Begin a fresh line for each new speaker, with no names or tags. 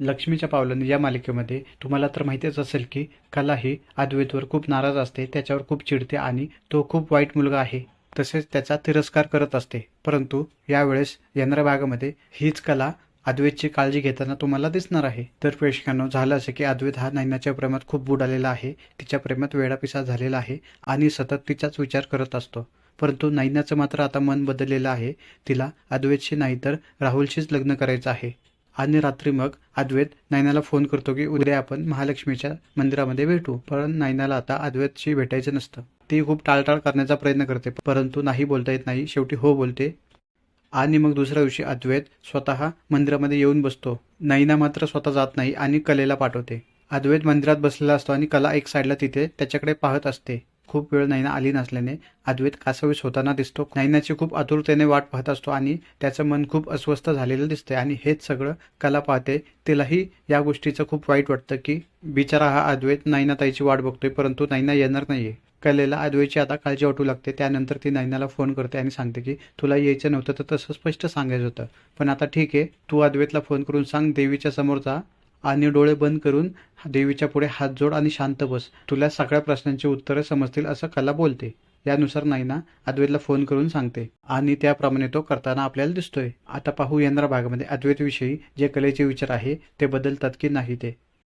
लक्ष्मीच्या पावलाने या मालिकेमध्ये तुम्हाला तर माहितीच असेल की कला ही अद्वैतवर खूप नाराज असते त्याच्यावर खूप चिडते आणि तो खूप वाईट मुलगा आहे. तसेच त्याचा तिरस्कार करत असते. परंतु यावेळेस येणाऱ्या भागामध्ये हीच कला अद्वैतची काळजी घेताना तुम्हाला दिसणार आहे. तर प्रेक्षकांनो झालं असं की अद्वैत हा नैनाच्या प्रेमात खूप बुडालेला आहे तिच्या प्रेमात वेडापिसा झालेला आहे आणि सतत तिचाच विचार करत असतो. परंतु नैनाचं मात्र आता मन बदललेलं आहे. तिला अद्वैतशी नाही तर राहुलशीच लग्न करायचं आहे. आणि रात्री मग अद्वैत नैनाला फोन करतो की उद्या आपण महालक्ष्मीच्या मंदिरामध्ये भेटू. पण नैनाला आता अद्वैतशी भेटायचं नसतं. ती खूप टाळटाळ करण्याचा प्रयत्न करते परंतु नाही बोलता येत नाही. शेवटी हो बोलते. आणि मग दुसऱ्या दिवशी अद्वैत स्वतः मंदिरामध्ये येऊन बसतो. नैना मात्र स्वतः जात नाही आणि कलेला पाठवते. अद्वैत मंदिरात बसलेला असतो आणि कला एक साईडला तिथे त्याच्याकडे पाहत असते. खूप वेळ नैना आली नसल्याने अद्वैत कासावीस होताना दिसतो. नैनाची खूप आतुरतेने वाट पाहत असतो आणि त्याचं मन खूप अस्वस्थ झालेलं दिसतंय. आणि हेच सगळं कला पाहते. तिलाही या गोष्टीचं खूप वाईट वाटतं की बिचारा हा अद्वैत नैनाताईची वाट बघतोय परंतु नैना येणार नाहीये. कलेला अद्वैची आता काळजी वाटू लागते. त्यानंतर ती नैनाला फोन करते आणि सांगते की तुला यायचं नव्हतं तर तसं स्पष्ट सांगायचं होतं. पण आता ठीक आहे. तू अद्वैतला फोन करून सांग. देवीच्या समोर जा. आणि डोळे बंद करून देवीच्या पुढे हात जोड आणि शांत बस. तुला सगळ्या प्रश्नांची उत्तरं समजतील असं कला बोलते. यानुसार नायना अद्वैतला फोन करून सांगते. आणि त्याप्रमाणे तो करताना आपल्याला दिसतोय. आता पाहू येणाऱ्या भागामध्ये अद्वैतविषयी जे कलेचे विचार आहे ते बदलतात की नाही ते.